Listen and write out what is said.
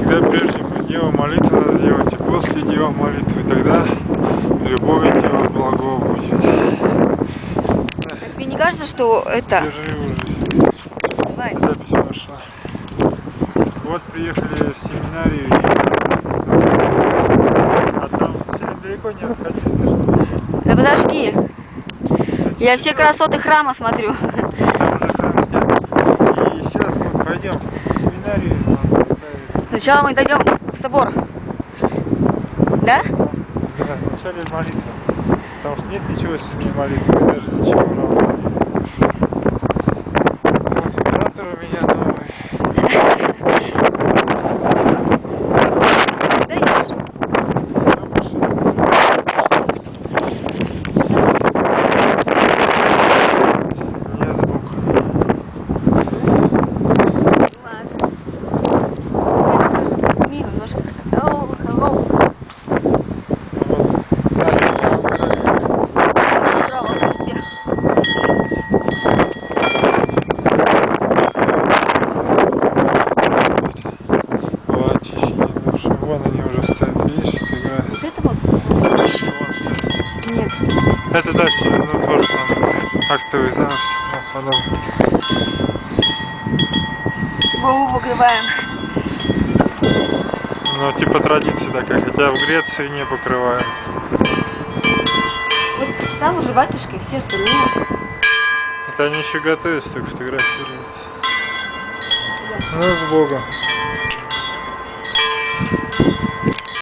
Всегда прежде Дева молитву надо делать, и после Дева молитвы, тогда любовь Дева благого будет. А тебе не кажется, что это... Держи уже. Давай. Запись пошла. Вот приехали в семинарию. А там сильно далеко не отходи, слышно? Да подожди. Я все красоты храма смотрю. Там уже храм снят. И сейчас вот пойдем в семинарию. нам поставят. Сначала мы дойдем в собор. Да? Да, вначале молитва. Потому что нет ничего сильнее молитвы, даже ничего равного. Вон они уже стоят, видишь, играют. Вот это вот? Нет. Это да, все равно тоже там актовый тому подобное. Голову покрываем. Ну, типа традиции такая, хотя в Греции не покрываем. Вот там уже батюшка и все остальные. Это они еще готовятся, только фотографируются. Ну, с Богом.